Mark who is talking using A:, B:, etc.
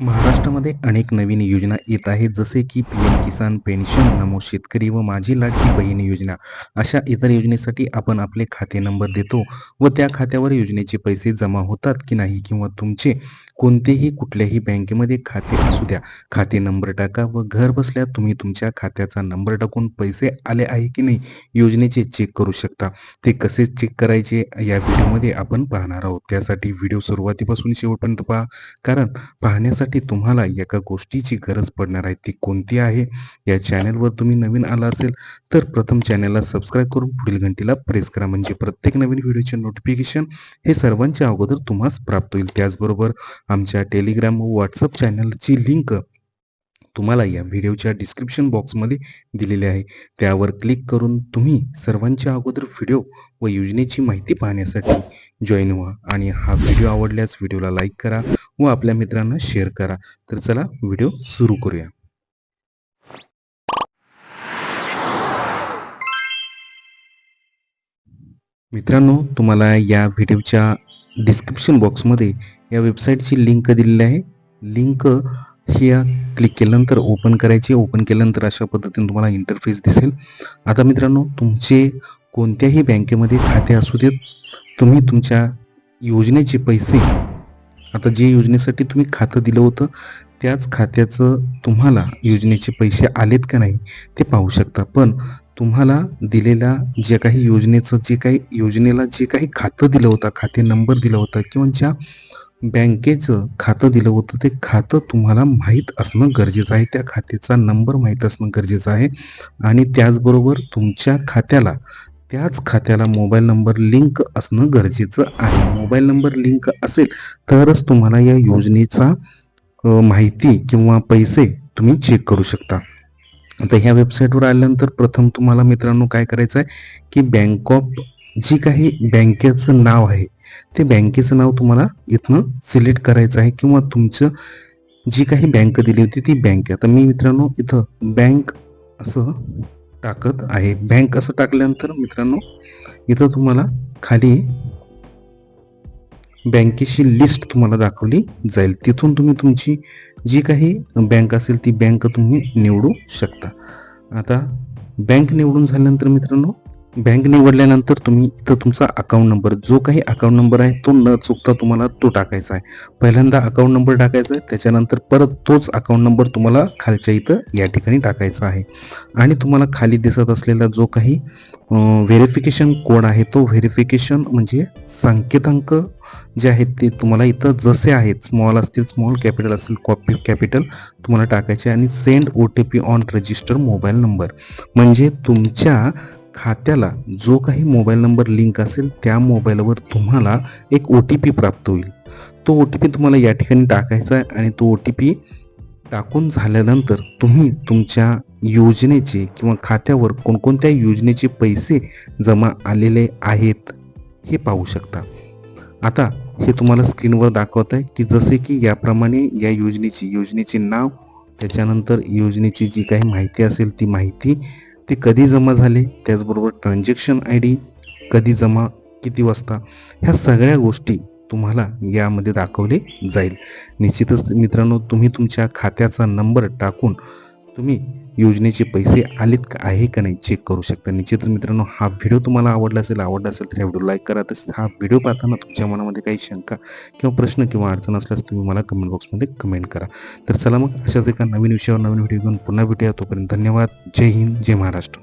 A: महाराष्ट्रामध्ये अनेक नवीन योजना येत आहेत जसे की P M Kisan pension Namo Shetkari व माझी लाडकी बहीण योजना. अशा इतर योजनेसाठी आपण आपले खाते नंबर देतो व त्या खात्यावर योजनेचे पैसे जमा होतात की नाही किंवा तुमचे कोणतेही कुठल्याही बँकेमध्ये खाते असू द्या. खाते नंबर टाका व घर बसल्या तुम्ही तुमच्या खात्याचा नंबर टाकून पैसे आले आहे की नाही योजनेचे चेक करू शकता. ते कसे चेक करायचे या व्हिडिओमध्ये आपण पाहणार आहोत. त्यासाठी व्हिडिओ सुरुवातीपासून शेवटपर्यंत पहा. कारण पाहण्यासाठी तुम्हाला एका गोष्टीची गरज पडणार आहे. ती कोणती आहे? या चॅनलवर तुम्ही नवीन आला असेल तर प्रथम चॅनलला सबस्क्राईब करून पुढील घंटीला प्रेस करा. म्हणजे प्रत्येक नवीन व्हिडिओचे नोटिफिकेशन हे सर्वांच्या अगोदर तुम्हाला प्राप्त होईल. त्याचबरोबर आमच्या टेलिग्राम व व्हॉट्सअप चॅनलची लिंक तुम्हाला या व्हिडिओच्या डिस्क्रिप्शन बॉक्समध्ये दिलेली आहे. त्यावर क्लिक करून तुम्ही सर्वांच्या अगोदर व्हिडिओ व योजनेची माहिती पाहण्यासाठी जॉईन व्हा आणि हा व्हिडिओ आवडल्यास व्हिडिओला लाईक करा व आपल्या मित्रांना शेअर करा. तर चला व्हिडिओ सुरू करूया. मित्रांनो तुम्हाला या व्हिडिओच्या डिस्क्रिप्शन बॉक्समध्ये या वेबसाईटची लिंक दिलेली आहे. लिंक ही क्लिक केल्यानंतर ओपन करायची ओपन केल्यानंतर अशा पद्धतीने तुम्हाला इंटरफेस दिसेल. आता मित्रांनो तुमचे कोणत्याही बँकेमध्ये खाते असू देत तुम्ही तुमच्या योजनेचे पैसे आता जे योजनेसाठी तुम्ही खातं दिलं होतं त्याच खात्याचं तुम्हाला योजनेचे पैसे आलेत का नाही ते पाहू शकता. पण तुम्हाला दिलेल्या जे काही योजनेचं जे काही योजनेला जे काही खातं दिलं होतं खाते नंबर दिला होता किंवा ज्या बँकेचं खातं दिलं होतं ते खातं तुम्हाला माहीत असणं गरजेचं आहे. त्या खात्याचा नंबर माहीत असणं गरजेचं आहे. आणि त्याचबरोबर तुमच्या खात्याला त्याच खात्याला मोबाईल नंबर लिंक असणं गरजेचं आहे. मोबाईल नंबर लिंक असेल तरच तुम्हाला या योजनेचा माहिती किंवा पैसे तुम्ही चेक करू शकता. आता ह्या वेबसाईटवर आल्यानंतर प्रथम तुम्हाला मित्रांनो काय करायचं आहे की बँक ऑफ जी काही बँकेचं नाव आहे ते बँकेचं नाव तुम्हाला इथनं सिलेक्ट करायचं आहे किंवा तुमचं जी काही बँक दिली होती ती बँक आता मी मित्रांनो इथं बँक असं टाकत आहे. बँक असं टाकल्यानंतर मित्रांनो इथं तुम्हाला खाली बँकेची लिस्ट तुम्हाला दाखवली जाईल. तिथून तुम्ही तुमची जी काही बँक असेल ती बँक तुम्ही निवडू शकता. आता बँक निवडून झाल्यानंतर मित्रांनो बँक निवडल्यानंतर तुम्ही इथं तुमचा अकाउंट नंबर जो काही अकाउंट नंबर आहे तो न चुकता तुम्हाला तो टाकायचा आहे. पहिल्यांदा अकाउंट नंबर टाकायचा आहे त्याच्यानंतर परत तोच अकाउंट नंबर तुम्हाला खालच्या इथं या ठिकाणी टाकायचा आहे. आणि तुम्हाला खाली दिसत असलेला जो काही व्हेरिफिकेशन कोड आहे तो व्हेरिफिकेशन म्हणजे संकेतांक जे आहेत ते तुम्हाला इथं जसे आहेत स्मॉल असतील स्मॉल कॅपिटल असतील कॉपी कॅपिटल तुम्हाला टाकायचे आणि send O T P on register mobile number म्हणजे तुमच्या खात्याला जो काही मोबाईल नंबर लिंक असेल त्या मोबाईलवर तुम्हाला एक ओ टी पी प्राप्त होईल. तो ओ टी पी तुम्हाला या ठिकाणी टाकायचा आहे आणि तो ओ टी पी टाकून झाल्यानंतर तुम्ही तुमच्या योजनेचे किंवा खात्यावर कोणकोणत्या योजनेचे पैसे जमा आलेले आहेत हे पाहू शकता. आता हे तुम्हाला स्क्रीनवर दाखवत आहे की जसे की याप्रमाणे या योजनेची योजनेचे नाव त्याच्यानंतर योजनेची जी काही माहिती असेल ती माहिती ते कधी जमा झाले? त्याचबरोबर ट्रान्झॅक्शन आय डी कधी जमा? किती वाजता? ह्या सगळ्या गोष्टी तुम्हाला यामध्ये दाखवले जाईल. निश्चितच मित्रांनो तुम्ही तुमच्या खात्याचा नंबर टाकून तुम्ही योजनेचे पैसे आलेत का? आहे का नाही? चेक करू शकता. निश्चितच मित्रांनो हा व्हिडिओ तुम्हाला आवडला असेल आवडला असेल तर या व्हिडिओ लाईक करा. तसेच हा व्हिडिओ पाहताना तुमच्या मनामध्ये काही शंका किंवा प्रश्न किंवा अडचण असल्यास तुम्ही मला कमेंट बॉक्समध्ये कमेंट करा. तर चला मग अशाच एका नवीन विषयावर नवीन व्हिडिओ घेऊन पुन्हा भेटूया. तोपर्यंत धन्यवाद. जय हिंद जय महाराष्ट्र.